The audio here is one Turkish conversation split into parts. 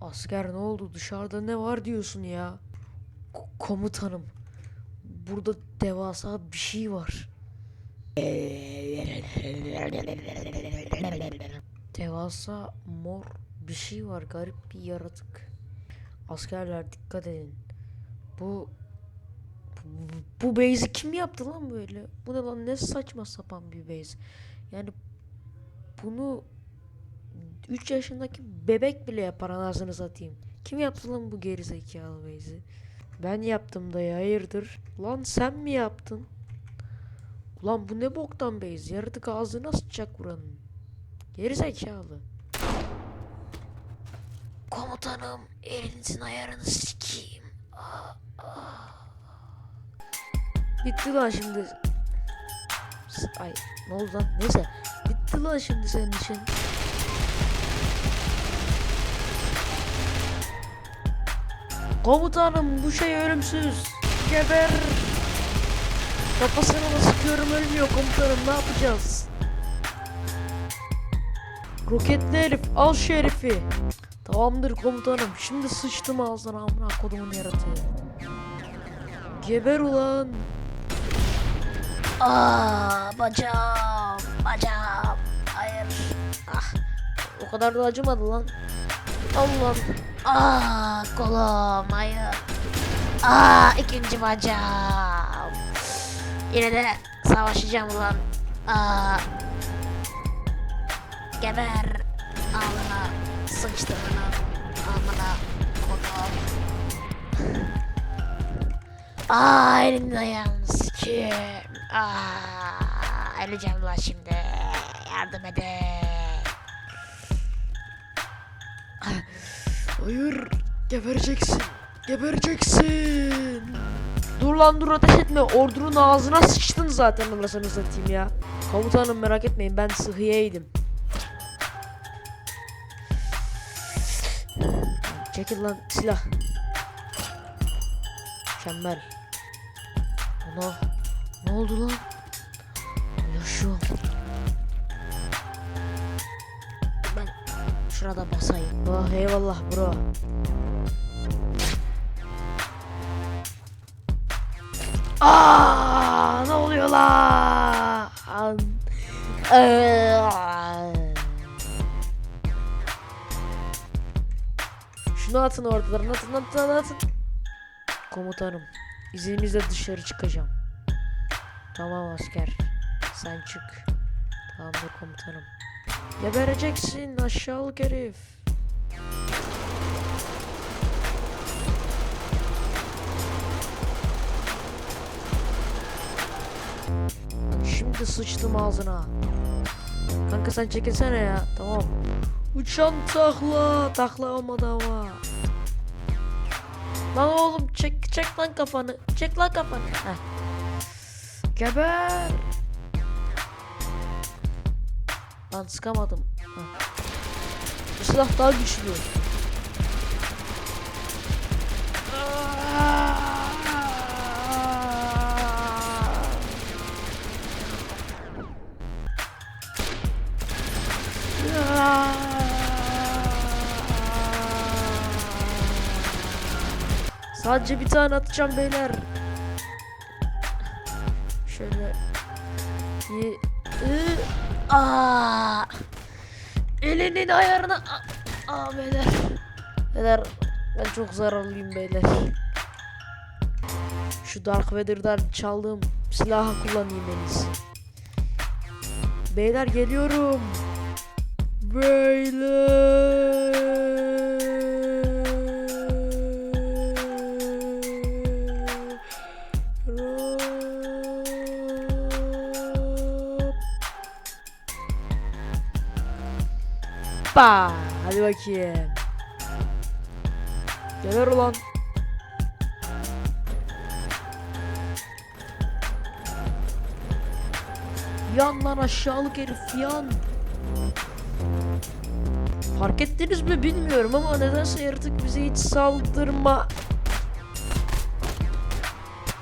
Asker ne oldu? Dışarıda ne var diyorsun ya? Ko- komutanım. Burada devasa bir şey var. Devasa mor bir şey var. Garip bir yaratık. Askerler dikkat edin. Bu, bu base'i kim yaptı lan böyle? Bu ne lan ne saçma sapan bir base. Yani bunu 3 yaşındaki bebek bile yapar anasını satayım. Kim yaptı lan bu gerizekalı base'i? Ben yaptım da ya hayırdır? Lan sen mi yaptın? Ulan bu ne boktan base? Yaratık ağzına sıçacak buranın. Gerizekalı. Komutanım elinizin ayarını sikeyim. Ah, ah. Bitti lan şimdi. Ay ne oldu lan? Neyse. Bitti lan şimdi senin işin. Komutanım bu şey ölümsüz. Geber. Kafasına da sıkıyorum ölmüyor komutanım ne yapacağız? Roketli herif al şu herifi. Tamamdır komutanım şimdi sıçtım ağzına amına kodumun yaratığı. Geber ulan. Aa bacağım bacağım. Hayır. Ah o kadar da acımadı lan. Allah'ım. Aa kolum hayır. Aa ikinci bacağım. Yine de savaşacağım ulan. Aa. Geber. Alına sıçtığını. Amına kodum. Aa elimden ayağını sikeyim. Aa öleceğim lan şimdi. Yardım edin. Hayır. Gebereceksin. Gebereceksin. Dur lan dur ateş etme. Ordunun ağzına sıçtın zaten anasını satayım ya. Komutanım merak etmeyin ben sıhhiyeydim. Çekil lan silah. Mükemmel. Ana. Ne oldu lan? Şurada basayım. Oh eyvallah bro. Aa, ne oluyor lan? Aa. Şunu atın ortalarına atın atın atın. Komutanım izninizle dışarı çıkacağım. Tamam asker. Sen çık. Tamamdır komutanım. Gebereceksin aşağılık herif. Şimdi sıçtım ağzına. Kanka sen çekilsene ya. Tamam. Uçan takla. Takla olmadı ama. Lan oğlum çek çek lan kafanı. Çek lan kafanı. Heh. Geber. Lan sıkamadım. Heh. Bu silah daha güçlü. Sadece bir tane atacağım beyler. Şöyle. Iı, Aa! Elinin ayarına. Aa, beyler. Beyler ben çok zararlıyım beyler. Şu Dark Vader'dan çaldığım silahı kullanayım en iyisi. Beyler geliyorum. Beyler. Hoppa. Hadi bakayım. Geber ulan. Yan lan aşağılık herif yan. Fark ettiniz mi bilmiyorum ama nedense yaratık bize hiç saldırma.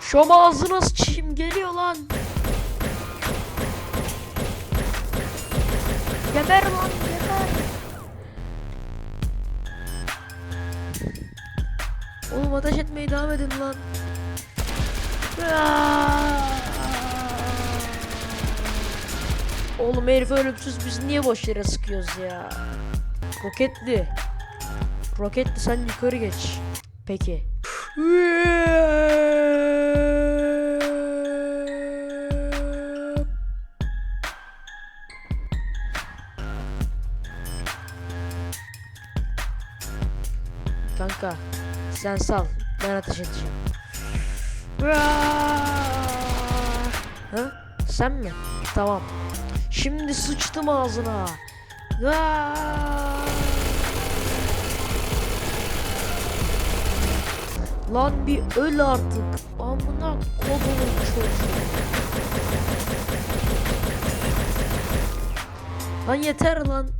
Şom ağzına sıçayım geliyor lan. Geber lan geber. Oğlum ateş etmeye devam edin lan. Oğlum herif ölümsüz biz niye boş yere sıkıyoruz ya? Roketli. Roketli sen yukarı geç. Peki. Sen sal ben ateş edeceğim. Ha? Sen mi? Tamam. Şimdi sıçtım ağzına. Lan bir öl artık. Amına kodumun çocuğu. Lan yeter lan.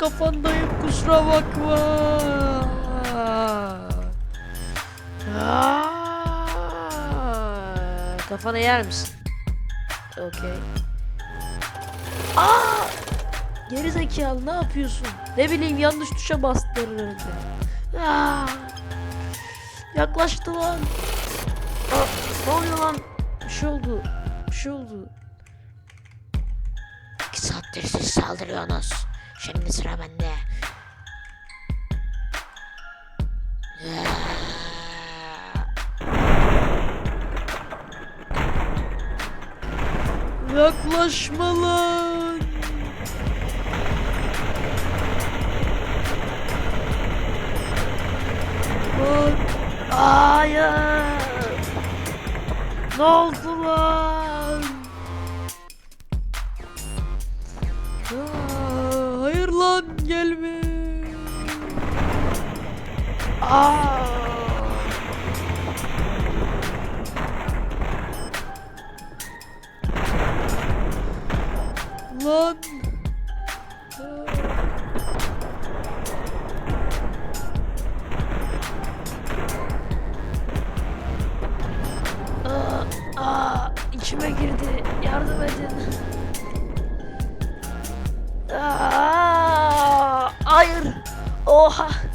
Kafandayım kusura bakma. Kafana yer misin? Okey. Aa! Geri zekalı ne yapıyorsun? Ne bileyim yanlış tuşa bastın herhalde. Aa! Yaklaştı lan. Aa, ne oluyor lan? Bir şey oldu. Bir şey oldu. İki saattir siz saldırıyorsunuz. Şimdi sıra bende. Yaklaşma lan. Hayır. Ne oldu lan? Gelme. Aa. Lan. Aa, içime girdi. Yardım edin. Aa. Oha.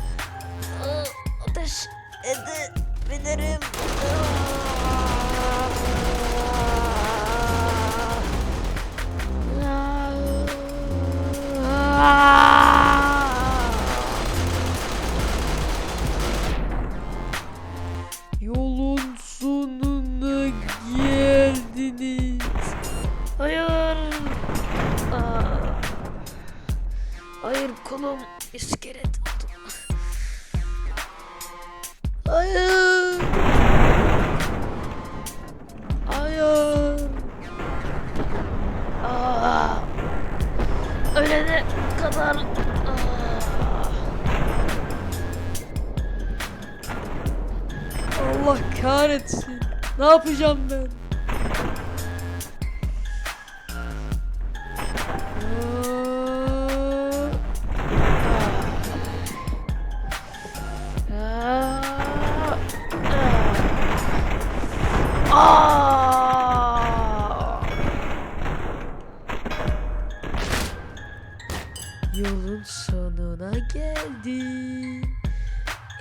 Ölene kadar. Allah kahretsin. Ne yapacağım ben?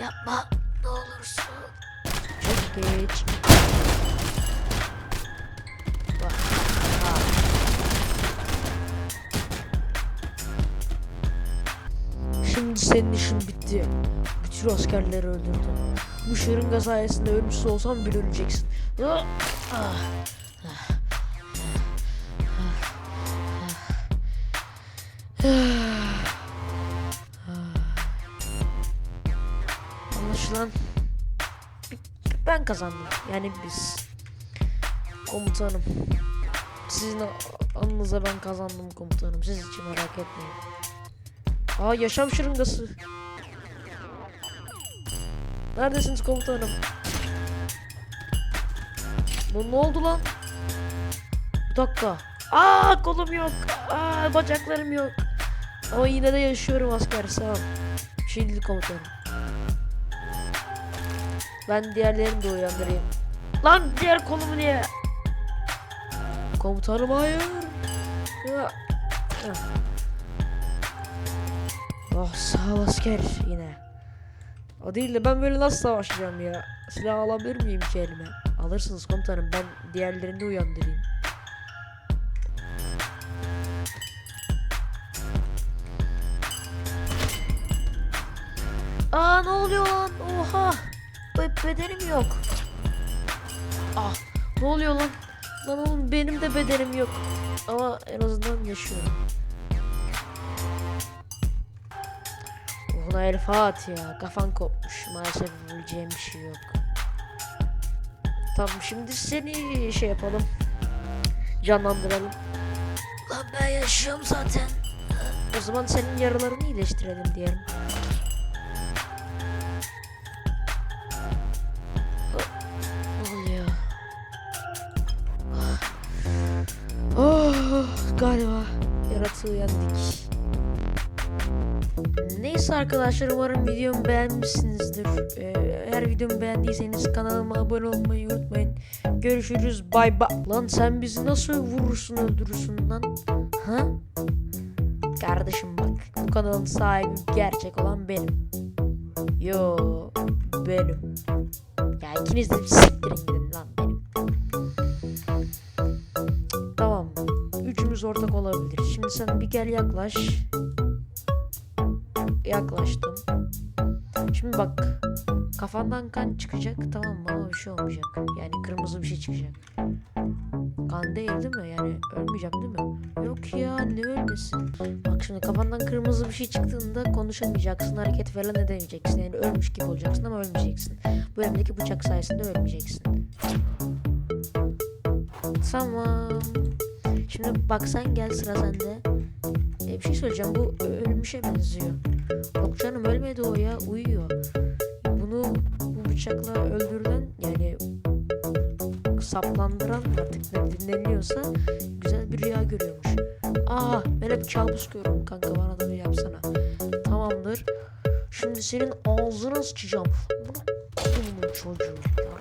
Yapma ne olursun. Çok geç. Şimdi senin işin bitti. Bütün askerleri öldürdün. Bu şırınga sayesinde ölmüş olsan bile öleceksin. Ah, ah. Anlaşılan kazandım. Yani biz. Komutanım. Sizin anınıza ben kazandım komutanım. Siz için merak etmeyin. Aa yaşam şırıngası. Neredesiniz komutanım? Bu ne oldu lan? Bir dakika. Aa kolum yok. Aa bacaklarım yok. Ama yine de yaşıyorum asker sağ ol. Değil komutanım. Ben diğerlerini de uyandırayım. Lan diğer kolumu niye? Komutanım hayır. Ya. Oh sağ ol asker yine. O değil de ben böyle nasıl savaşacağım ya? Silah alabilir miyim ki elime? Alırsınız komutanım ben diğerlerini de uyandırayım. Aa ne oluyor lan? Oha. Be bedenim yok. Ah ne oluyor lan? Lan oğlum benim de bedenim yok. Ama en azından yaşıyorum. Ulan El ya kafan kopmuş. Maalesef yapabileceğim bir şey yok. Tamam şimdi seni şey yapalım. Canlandıralım. Lan ben yaşıyorum zaten. O zaman senin yaralarını iyileştirelim diyelim. Yaratığı yendik. Neyse arkadaşlar umarım videomu beğenmişsinizdir. Ee, eğer videomu beğendiyseniz kanalıma abone olmayı unutmayın. Görüşürüz bay bay. Lan sen bizi nasıl vurursun öldürürsün lan? Ha? Kardeşim bak bu kanalın sahibi gerçek olan benim. Yo benim. Ya ikiniz de siktirin Üçümüz ortak olabilir. Şimdi sen bir gel yaklaş. Yaklaştım. Şimdi bak. Kafandan kan çıkacak tamam mı bir şey olmayacak. Yani kırmızı bir şey çıkacak. Kan değil değil mi? Yani ölmeyeceğim değil mi? Yok ya ne ölmesin. Bak şimdi kafandan kırmızı bir şey çıktığında konuşamayacaksın. Hareket falan edemeyeceksin. Yani ölmüş gibi olacaksın ama ölmeyeceksin. Bu elimdeki bıçak sayesinde ölmeyeceksin. Tamam. Şimdi bak sen gel sıra sende. E, bir şey söyleyeceğim bu ölmüşe benziyor. Yok canım ölmedi o ya uyuyor. Bunu bu bıçakla öldürülen yani saplandıran artık ne dinleniyorsa güzel bir rüya görüyormuş. Aa ben hep kabus görüyorum kanka bana da bir yapsana. Tamamdır. Şimdi senin ağzına sıçacağım. Bunu çocuğu. Bunu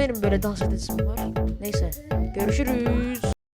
benim böyle dans edesim var? Neyse. Görüşürüz.